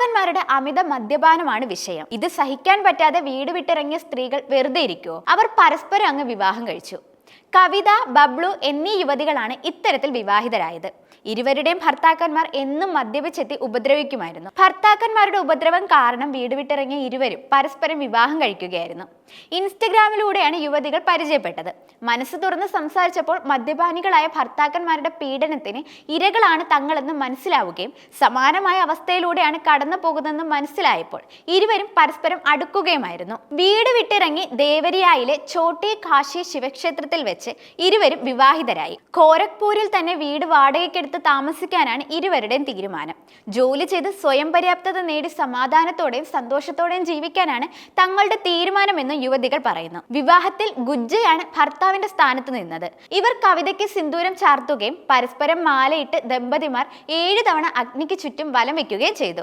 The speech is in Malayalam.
ഭർത്താക്കന്മാരുടെ അമിത മദ്യപാനമാണ് വിഷയം. ഇത് സഹിക്കാൻ പറ്റാതെ വീട് വിട്ടിറങ്ങിയ സ്ത്രീകൾ വെറുതെ ഇരിക്കുവോ? അവർ പരസ്പരം അങ്ങ് വിവാഹം കഴിച്ചു. കവിത ബബ്ലു എന്നീ യുവതികളാണ് ഇത്തരത്തിൽ വിവാഹിതരായത്. ഇരുവരുടെയും ഭർത്താക്കന്മാർ എന്നും മദ്യപിച്ചെത്തി ഉപദ്രവിക്കുമായിരുന്നു. ഭർത്താക്കന്മാരുടെ ഉപദ്രവം കാരണം വീട് വിട്ടിറങ്ങിയ ഇരുവരും പരസ്പരം വിവാഹം കഴിക്കുകയായിരുന്നു. ഇൻസ്റ്റഗ്രാമിലൂടെയാണ് യുവതികൾ പരിചയപ്പെട്ടത്. മനസ്സ് തുറന്ന് സംസാരിച്ചപ്പോൾ മദ്യപാനികളായ ഭർത്താക്കന്മാരുടെ പീഡനത്തിന് ഇരകളാണ് തങ്ങളെന്ന് മനസ്സിലാവുകയും സമാനമായ അവസ്ഥയിലൂടെയാണ് കടന്നു പോകുന്നതെന്ന് മനസ്സിലായപ്പോൾ ഇരുവരും പരസ്പരം അടുക്കുകയുമായിരുന്നു. വീട് വിട്ടിറങ്ങി ദേവരിയായിലെ ചോട്ടി കാശി ശിവക്ഷേത്രത്തിൽ വെച്ച് ഇരുവരും വിവാഹിതരായി. ഖോരഗ്പൂരിൽ തന്നെ വീട് വാടകയ്ക്കെടുത്ത് താമസിക്കാനാണ് ഇരുവരുടെയും തീരുമാനം. ജോലി ചെയ്ത് സ്വയം പര്യാപ്തത നേടി സമാധാനത്തോടെയും സന്തോഷത്തോടെയും ജീവിക്കാനാണ് തങ്ങളുടെ തീരുമാനമെന്ന് യുവതികൾ പറയുന്നു. വിവാഹത്തിൽ ഗുജ്ജയാണ് ഭർത്താവിന്റെ സ്ഥാനത്ത് നിന്നത്. ഇവർ കവിതയ്ക്ക് സിന്ദൂരം ചാർത്തുകയും പരസ്പരം മാലയിട്ട് ദമ്പതിമാർ ഏഴ് തവണ അഗ്നിക്ക് ചുറ്റും വലം വെക്കുകയും ചെയ്തു.